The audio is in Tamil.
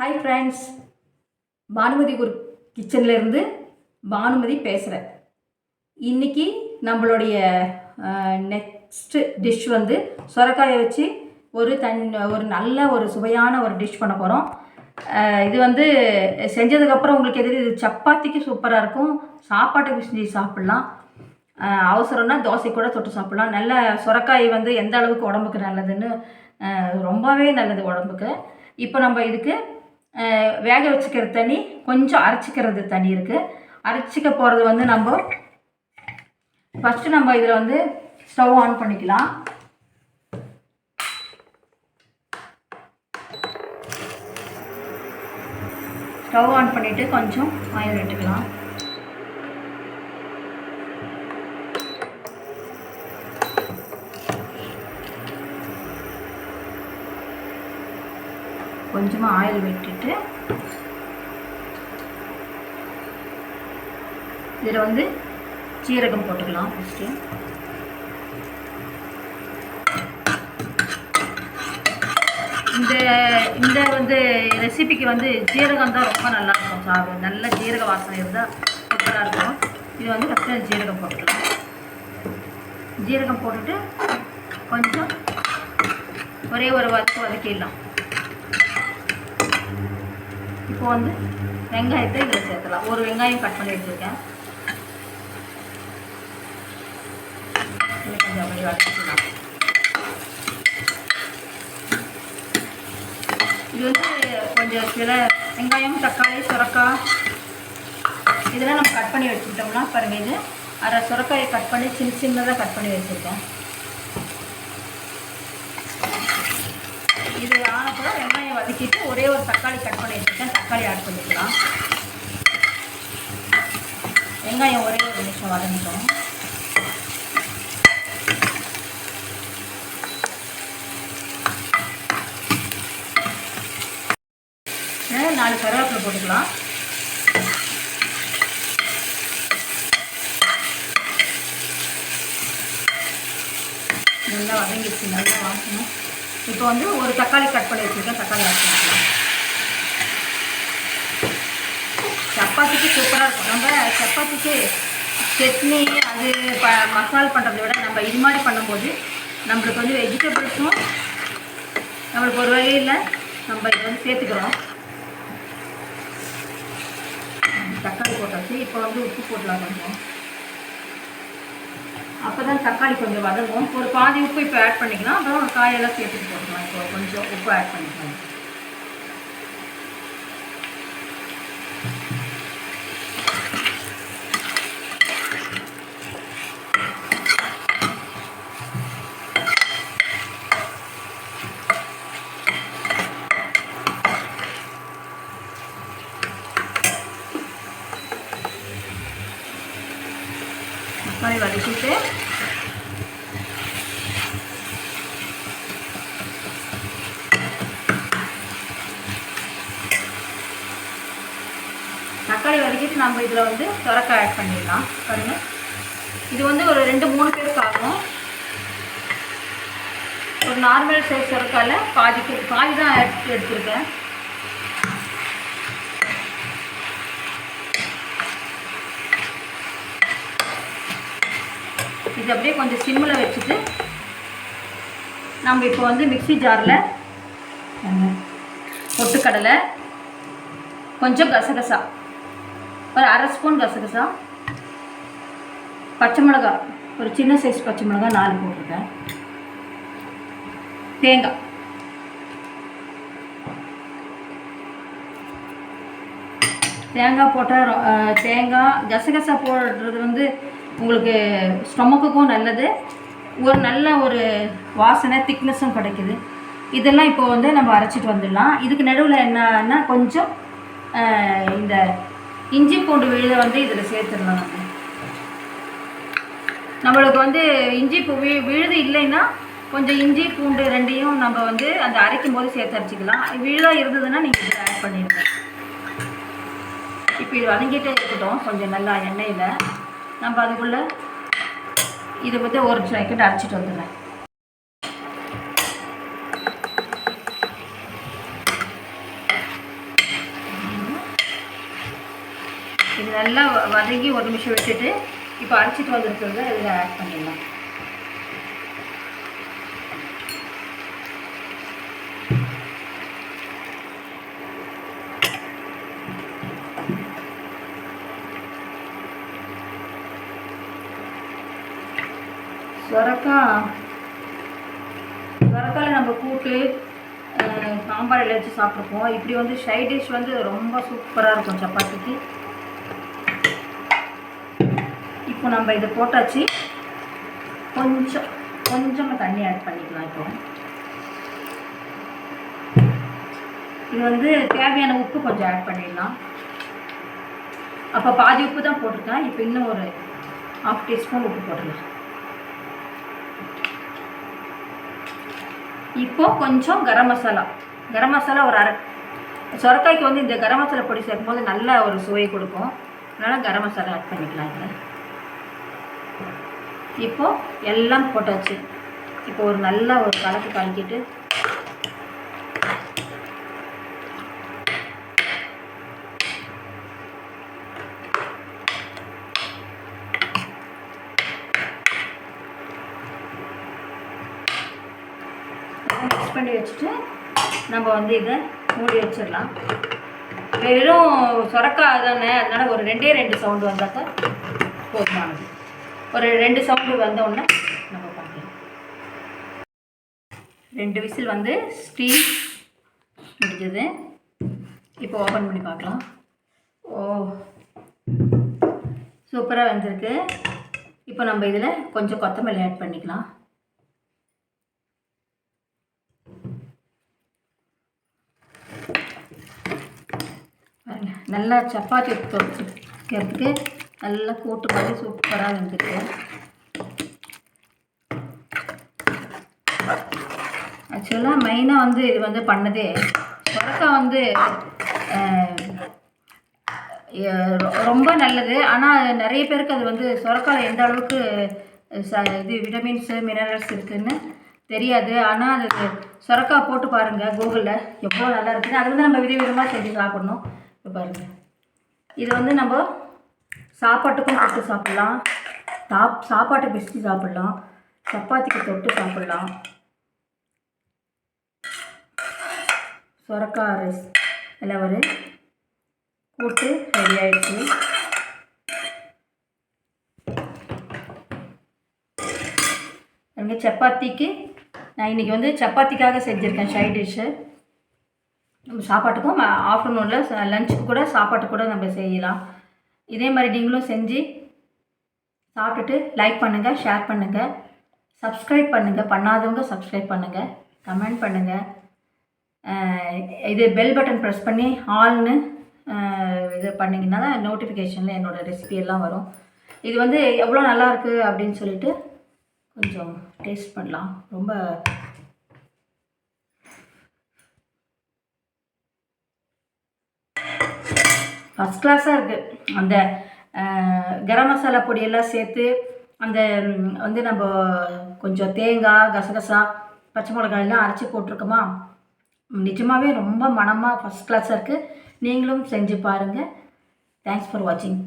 ஹாய் ஃப்ரெண்ட்ஸ் பானுமதி ஒரு கிச்சன்லேருந்து பானுமதி பேசுகிறேன் இன்றைக்கி நம்மளுடைய நெக்ஸ்ட்டு டிஷ் வந்து சுரக்காயை வச்சு ஒரு தன் ஒரு நல்ல ஒரு சுவையான ஒரு டிஷ் பண்ண போகிறோம் இது வந்து செஞ்சதுக்கப்புறம் உங்களுக்கு எது இது சப்பாத்திக்கு சூப்பராக இருக்கும். சாப்பாட்டுக்கு செஞ்சு சாப்பிட்லாம். அவசரம்னா தோசை கூட தொட்டு சாப்பிட்லாம். நல்ல சுரக்காய் வந்து எந்த அளவுக்கு உடம்புக்கு நல்லதுன்னு ரொம்பவே நல்லது உடம்புக்கு. இப்போ நம்ம இதுக்கு வேக வச்சுக்கிற தண்ணி கொஞ்சம் அரைச்சிக்கிறது தண்ணி இருக்குது அரைச்சிக்க போகிறது வந்து நம்ம ஃபஸ்ட்டு நம்ம இதில் வந்து ஸ்டவ் ஆன் பண்ணிக்கலாம். ஸ்டவ் ஆன் பண்ணிவிட்டு கொஞ்சம் ஆயில் விட்டுக்கலாம் கொஞ்சமாக ஆயில் விட்டுட்டு இதில் வந்து சீரகம் போட்டுக்கலாம் ஃபஸ்ட்டு இந்த இந்த வந்து ரெசிபிக்கு வந்து ஜீரகம் தான் ரொம்ப நல்லாயிருக்கும் இருக்கும் நல்ல ஜீரக வாசனை இருந்தால் சூப்பராக இருக்கும். இது வந்து ஃபஸ்ட்டு ஜீரகம் போட்டுக்கலாம். ஜீரகம் போட்டுட்டு கொஞ்சம் ஒரே ஒரு வதக்கு வதக்கிடலாம். இப்போ வந்து வெங்காயத்தை இதில் சேர்த்தலாம் ஒரு வெங்காயம் கட் பண்ணி வச்சுருக்கேன். கொஞ்சம் அப்படி வதக்கிக்கலாம் இது வந்து கொஞ்சம் சில வெங்காயம் தக்காளி சுரக்காய் இதெல்லாம் நம்ம கட் பண்ணி வச்சுக்கிட்டோம்னா பாருங்கள் இது அரை சுரக்காயை கட் பண்ணி சின்ன சின்னதாக கட் பண்ணி வச்சுருக்கேன். இது ஆனப்போ வெங்காயம் வதக்கிட்டு ஒரே ஒரு தக்காளி கட் பண்ணி வச்சுருக்கேன். தக்காளி ஆட் பண்ணிக்கலாம். வெங்காயம் ஒரே ஒரு நிமிஷம் வதங்கிட்டோம் நாலு கருவேப்பிலை போட்டுக்கலாம். நல்லா வதங்கிடுச்சு நல்லா வாசணும். இப்போ வந்து ஒரு தக்காளி கட் பண்ணி வச்சுருக்கேன் தக்காளி ஆட் பண்ணிக்கலாம் சப்பாத்திக்கு சூப்பராக இருக்கும். நம்ம சப்பாத்திக்கு சட்னி அது ப மசால் பண்ணுறதை விட நம்ம இது மாதிரி பண்ணும்போது நம்மளுக்கு வந்து வெஜிடபிள்ஸும் நம்மளுக்கு ஒரு வகையில் நம்ம இதை வந்து சேர்த்துக்கிறோம். தக்காளி போட்டாச்சு இப்போ வந்து உப்பு போடலாம் கொஞ்சம் அப்போ தான் தக்காளி கொஞ்சம் வதங்கும். ஒரு பாதி உப்பு இப்போ ஆட் பண்ணிக்கலாம். அப்புறம் காயெல்லாம் சேர்த்துட்டு போட்டுக்கலாம். இப்போ கொஞ்சம் உப்பு ஆட் பண்ணிக்கலாம் தக்காளி வதக்கிட்டு தக்காளி நம்ம இதில் வந்து சுரக்காய் ஆட் பண்ணிடலாம். பாருங்கள் இது வந்து ஒரு ரெண்டு மூணு பேருக்கு ஆகும். ஒரு நார்மல் சைஸ் சுரக்காயில் பாதி பாதி தான் எடுத்து எடுத்துருக்கேன். இது அப்படியே கொஞ்சம் சிம்மில் வச்சுட்டு நம்ம இப்போ வந்து மிக்ஸி ஜாரில் பொட்டுக்கடலை கொஞ்சம் கசகசா. ஒரு அரை ஸ்பூன் கசகசா பச்சை மிளகா ஒரு சின்ன சைஸ் பச்சை மிளகா நாலு போட்டிருக்கேன். தேங்காய். தேங்காய் போட்டால் தேங்காய் கசகசா போடுறது வந்து உங்களுக்கு ஸ்டொமக்குக்கும் நல்லது. ஒரு நல்ல ஒரு வாசனை திக்னஸும் கிடைக்குது. இதெல்லாம் இப்போ வந்து நம்ம அரைச்சிட்டு வந்துடலாம். இதுக்கு நடுவில் என்னன்னா கொஞ்சம் இந்த இஞ்சி பூண்டு விழுதை வந்து இதில் சேர்த்துடலாம் நம்ம. நம்மளுக்கு வந்து இஞ்சி பூ வி விழுது இல்லைன்னா கொஞ்சம் இஞ்சி பூண்டு ரெண்டையும் நம்ம வந்து அந்த அரைக்கும் போது சேர்த்து அரைச்சிக்கலாம். விழுதாக இருந்ததுன்னா நீங்கள் இதில் ஆட் பண்ணிடுங்க. இப்போ இது வதங்கிட்டே இருக்கட்டும் கொஞ்சம் நல்லா எண்ணெயில். நம்ம அதுக்குள்ளே இதை பற்றி ஒரு செகண்ட் அரைச்சிட்டு வந்துடுறேன். நல்லா வதங்கி ஒரு நிமிஷம் வச்சுட்டு இப்போ அரைச்சிட்டு வந்துருக்கிறத இதில் ஆட் பண்ணிடலாம். சொரக்காய் சொரக்காயில் நம்ம கூட்டு சாம்பார் எல்லாம் வச்சு சாப்பிட்ருப்போம் இப்படி வந்து சைட் டிஷ் வந்து ரொம்ப சூப்பராக இருக்கும் சப்பாத்திக்கு. இப்போ நம்ம இதை போட்டாச்சு. கொஞ்சம் கொஞ்சமாக தண்ணி ஆட் பண்ணிக்கலாம் இப்போ. இது வந்து தேவையான உப்பு கொஞ்சம் ஆட் பண்ணிடலாம். அப்போ பாதி உப்பு தான் போட்டிருக்கேன். இப்போ இன்னும் ஒரு ஹாஃப் டீஸ்பூன் உப்பு போட்டுடலாம் இப்போ கொஞ்சம் கரம் மசாலா. கரம் மசாலா ஒரு அரை சொரக்காய்க்கு வந்து இந்த கரம் மசாலா பொடி சேர்க்கும்போது நல்ல ஒரு சுவை கொடுக்கும். அதனால் கரம் மசாலா ஆட் பண்ணிக்கலாம் இதில். இப்போது எல்லாம் போட்டாச்சு. இப்போ ஒரு நல்ல ஒரு கலக்கு கலக்கிட்டு மிக்ஸ் பண்ணி வச்சுட்டு நம்ம வந்து இதை மூடி வச்சிடலாம். வெறும் சொரக்காய் தானே அதனால் ஒரு ரெண்டே ரெண்டு சவுண்டு வந்தாக்க போதுமானது. ஒரு ரெண்டு சவுண்டு வந்த உடனே நம்ம பார்க்கலாம். ரெண்டு விசில் வந்து ஸ்டீம் முடிஞ்சது. இப்போ ஓப்பன் பண்ணி பார்க்கலாம். ஓ சூப்பராக வந்திருக்கு. இப்போ நம்ம இதில் கொஞ்சம் கொத்தமல்லி ஆட் பண்ணிக்கலாம். நல்லா சப்பாத்தி தொடுக்கிறதுக்கு நல்லா கூட்டு மாதிரி சூப்பராக வந்துருக்கு. ஆக்சுவலாக மெயினாக வந்து இது வந்து பண்ணதே. சொரக்காய் வந்து ரொம்ப நல்லது. ஆனால் நிறைய பேருக்கு அது வந்து சொரக்காயில் எந்த அளவுக்கு ச இது விட்டமின்ஸு மினரல்ஸ் இருக்குதுன்னு தெரியாது. ஆனால் அது சொரக்காய் போட்டு பாருங்கள் கூகுளில் எவ்வளோ நல்லா இருக்குன்னு. அது வந்து நம்ம விதவிதமாக செஞ்சு சாப்பிட்ணும். இப்போ பாருங்கள் இது வந்து நம்ம சாப்பாட்டுக்கும் தொட்டு சாப்பிட்லாம். சாப் சாப்பாட்டை பிசிச்சு சாப்பிட்லாம். சப்பாத்திக்கு தொட்டு சாப்பிட்லாம். சொரக்காய் ரைஸ் எல்லாம் ஒரு கூட்டு ரெடி ஆயிடுச்சு. எனக்கு சப்பாத்திக்கு நான் இன்றைக்கி வந்து சப்பாத்திக்காக செஞ்சுருக்கேன் சைட் டிஷ்ஷு நம்ம சாப்பாட்டுக்கும் ஆஃப்டர்நூனில் லஞ்சுக்கு கூட சாப்பாட்டு கூட நம்ம செய்யலாம். இதே மாதிரி நீங்களும் செஞ்சு சாப்பிட்டுட்டு லைக் பண்ணுங்கள் ஷேர் பண்ணுங்கள் சப்ஸ்கிரைப் பண்ணுங்கள் பண்ணாதவங்க சப்ஸ்கிரைப் பண்ணுங்கள் கமெண்ட் பண்ணுங்கள் இது பெல் பட்டன் ப்ரெஸ் பண்ணி ஆல்னு இது பண்ணிங்கன்னா தான் நோட்டிஃபிகேஷனில் என்னோடய ரெசிபி எல்லாம் வரும். இது வந்து எவ்வளோ நல்லாயிருக்கு அப்படின்னு சொல்லிட்டு கொஞ்சம் டேஸ்ட் பண்ணலாம். ரொம்ப ஃபஸ்ட் கிளாஸாக இருக்குது அந்த கரம் மசாலா பொடியெல்லாம் சேர்த்து அந்த வந்து நம்ம கொஞ்சம் தேங்காய் கசகசா பச்சை மிளகாயெல்லாம் அரைச்சி போட்டிருக்கோமா? நிஜமாகவே ரொம்ப மனமாக ஃபஸ்ட் கிளாஸாக இருக்குது நீங்களும் செஞ்சு பாருங்கள் தேங்க்ஸ் ஃபார் வாட்சிங்